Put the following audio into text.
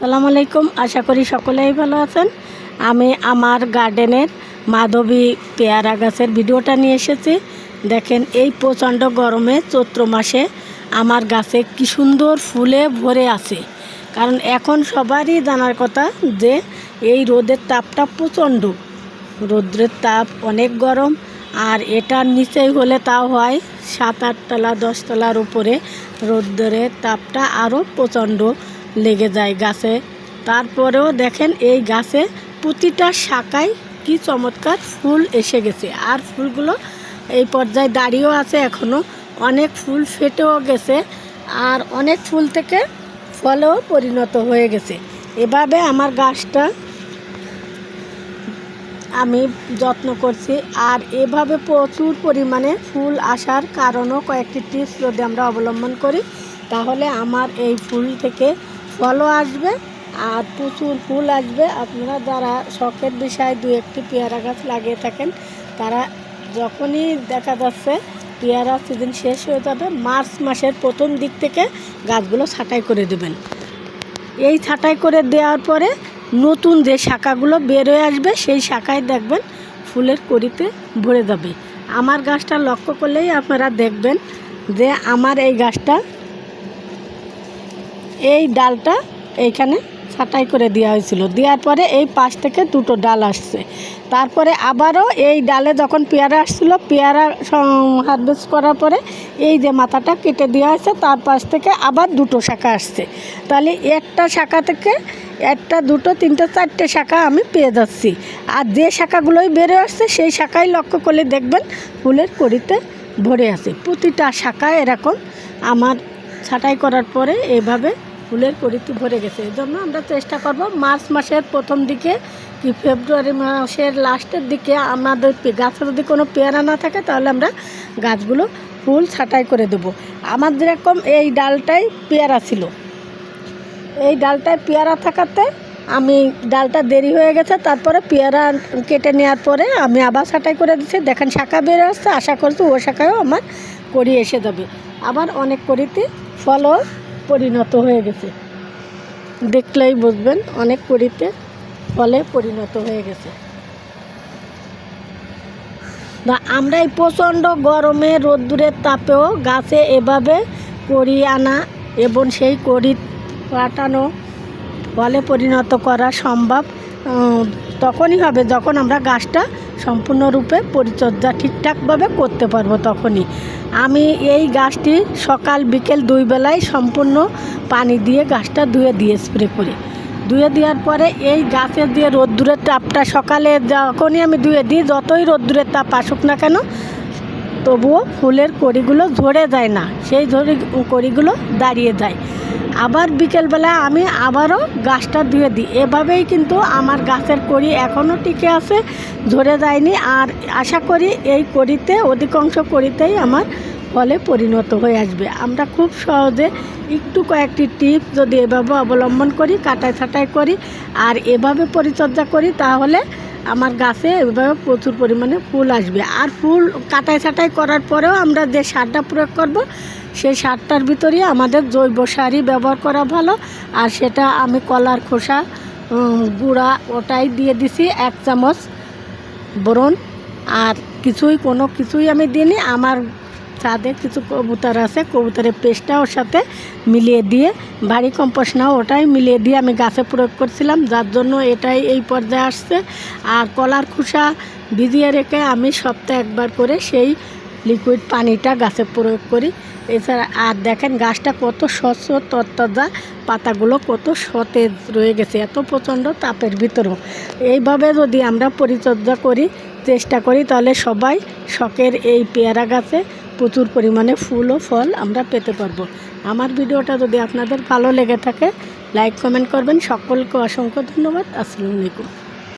সালাম আলাইকুম। আশা করি সকলেই ভালো আছেন। আমি আমার গার্ডেনের মাধবী পেয়ারা গাছের ভিডিওটা নিয়ে এসেছি। দেখেন, এই প্রচণ্ড গরমে চৈত্র মাসে আমার গাছে কি সুন্দর ফুলে ভরে আছে। কারণ এখন সবারই জানার কথা যে এই রোদের তাপটা প্রচণ্ড। রৌদ্রের তাপ অনেক গরম, আর এটার নিচেই হলে তাও হয় সাত আটতলা, দশতলার উপরে রৌদ্রের তাপটা আরও প্রচণ্ড। লেগে যায় গাছে। তারপরেও দেখেন এই গাছে প্রতিটা শাখায় কি চমৎকার ফুল এসে গেছে। আর ফুলগুলো এই পর্যায়ে দাঁড়িয়েও আছে এখনও অনেক ফুল ফেটেও গেছে আর অনেক ফুল থেকে ফলেও পরিণত হয়ে গেছে। এভাবে আমার গাছটা আমি যত্ন করছি। আর এভাবে প্রচুর পরিমাণে ফুল আসার কারণও কয়েকটি টিপস যদি আমরা অবলম্বন করি, তাহলে আমার এই ফুল থেকে ফলও আসবে আর প্রচুর ফুল আসবে। আপনারা যারা শখের বিষয়ে দু একটি পেয়ারা গাছ লাগিয়ে থাকেন, তারা যখনই দেখা যাচ্ছে পেয়ারা সিজন শেষ হয়ে যাবে, মার্চ মাসের প্রথম দিক থেকে গাছগুলো ছাঁটাই করে দেবেন। এই ছাঁটাই করে দেওয়ার পরে নতুন যে শাখাগুলো বের হয়ে আসবে, সেই শাখায় দেখবেন ফুলের কড়িতে ভরে যাবে। আমার গাছটা লক্ষ্য করলেই আপনারা দেখবেন যে আমার এই গাছটা এই ডালটা এইখানে ছাঁটাই করে দেওয়া হয়েছিল। দেওয়ার পরে এই পাশ থেকে দুটো ডাল আসছে। তারপরে আবারও এই ডালে যখন পেয়ারা আসছিল, পেয়ারা হারভেস্ট করার পরে এই যে মাথাটা কেটে দেওয়া হয়েছে, তার পাশ থেকে আবার দুটো শাখা আসছে। তাহলে একটা শাখা থেকে একটা, দুটো, তিনটে, চারটে শাখা আমি পেয়ে যাচ্ছি। আর যে শাখাগুলোই বেড়ে আসছে, সেই শাখাই লক্ষ্য করলে দেখবেন ফুলের কড়িতে ভরে আছে। প্রতিটা শাখা এরকম। আমার ছাঁটাই করার পরে এভাবে ফুলের কড়িতে ভরে গেছে। এই জন্য আমরা চেষ্টা করব মার্চ মাসের প্রথম দিকে কি ফেব্রুয়ারি মাসের লাস্টের দিকে আমাদের গাছে যদি কোনো পেয়ারা না থাকে তাহলে আমরা গাছগুলো ফুল ছাঁটাই করে দেব। আমার যেরকম এই ডালটাই পেয়ারা ছিল। এই ডালটায় পেয়ারা থাকাতে আমি ডালটা দেরি হয়ে গেছে, তারপরে পেয়ারা কেটে নেওয়ার পরে আমি আবার ছাঁটাই করে দিচ্ছি। দেখেন শাখা বের আসছে, আশা করছি ও শাখায়ও আমার করি এসে যাবে। আবার অনেক করিতে ফলও পরিণত হয়ে গেছে। দেখলেই বুঝবেন, অনেক কড়িতে ফলে পরিণত হয়ে গেছে। না আমরা এই প্রচণ্ড গরমে রোদ্দুরের তাপেও গাছে এভাবে কড়ি আনা এবং সেই কড়ি কাটানো ফলে পরিণত করা সম্ভব। তখনই হবে যখন আমরা গাছটা সম্পূর্ণরূপে পরিচর্যা ঠিকঠাকভাবে করতে পারব তখনই। আমি এই গাছটি সকাল বিকেল দুই বেলায় সম্পূর্ণ পানি দিয়ে গাছটা ধুয়ে দিয়ে স্প্রে করি। ধুয়ে দেওয়ার পরে এই গাছের দিয়ে রোদ্দুরের তাপটা সকালে যখনই আমি ধুয়ে দিই, যতই রোদ্দুরের তাপ আসুক না কেন, তবুও ফুলের কড়িগুলো ঝরে যায় না। সেই ঝরে কড়িগুলো দাঁড়িয়ে যায়। আবার বিকেলবেলা আমি আবারও গাছটা ধুয়ে দিই। এভাবেই কিন্তু আমার গাছের কড়ি এখনও টিকে আছে ঝরে যায়নি। আর আশা করি এই কড়িতে, অধিকাংশ কড়িতেই আমার ফলে পরিণত হয়ে আসবে। আমরা খুব সহজে একটু কয়েকটি টিপস যদি এভাবে অবলম্বন করি, কাটাই ছাটাই করি আর এভাবে পরিচর্যা করি, তাহলে আমার গাছে এভাবে প্রচুর পরিমাণে ফুল আসবে। আর ফুল কাটাই ছাটাই করার পরেও আমরা যে সারটা প্রয়োগ করব সেই সারটার ভিতরেই আমাদের জৈব সারই ব্যবহার করা ভালো। আর সেটা আমি কলার খোসা গুঁড়া ওটাই দিয়ে দিছি, এক চামচ বোরন আর কিছুই, কোনো কিছুই আমি দিইনি। আমার ছাদে কিছু কবুতর আছে, কবুতরের পেস্টটা ওর সাথে মিলিয়ে দিয়ে, বাড়ি কম্পোস্ট নাও, ওটাই মিলিয়ে দিয়ে আমি গাছে প্রয়োগ করছিলাম। যার জন্য এটাই এই পর্যায়ে আসছে। আর কলার খোসা ভিজিয়ে রেখে আমি সপ্তাহে একবার করে সেই লিকুইড পানিটা গাছে প্রয়োগ করি। এছাড়া আর দেখেন গাছটা কত স্বচ্ছ, তরতাজা, পাতাগুলো কত সতেজ রয়ে গেছে, এত প্রচণ্ড তাপের ভিতরেও। এইভাবে যদি আমরা পরিচর্যা করি, চেষ্টা করি, তাহলে সবাই শখের এই পেয়ারা গাছে প্রচুর পরিমাণে ফুল ও ফল আমরা পেতে পারব। আমার ভিডিওটা যদি আপনাদের ভালো লেগে থাকে, লাইক, কমেন্ট করবেন। সকলকে অসংখ্য ধন্যবাদ। আসসালামু আলাইকুম।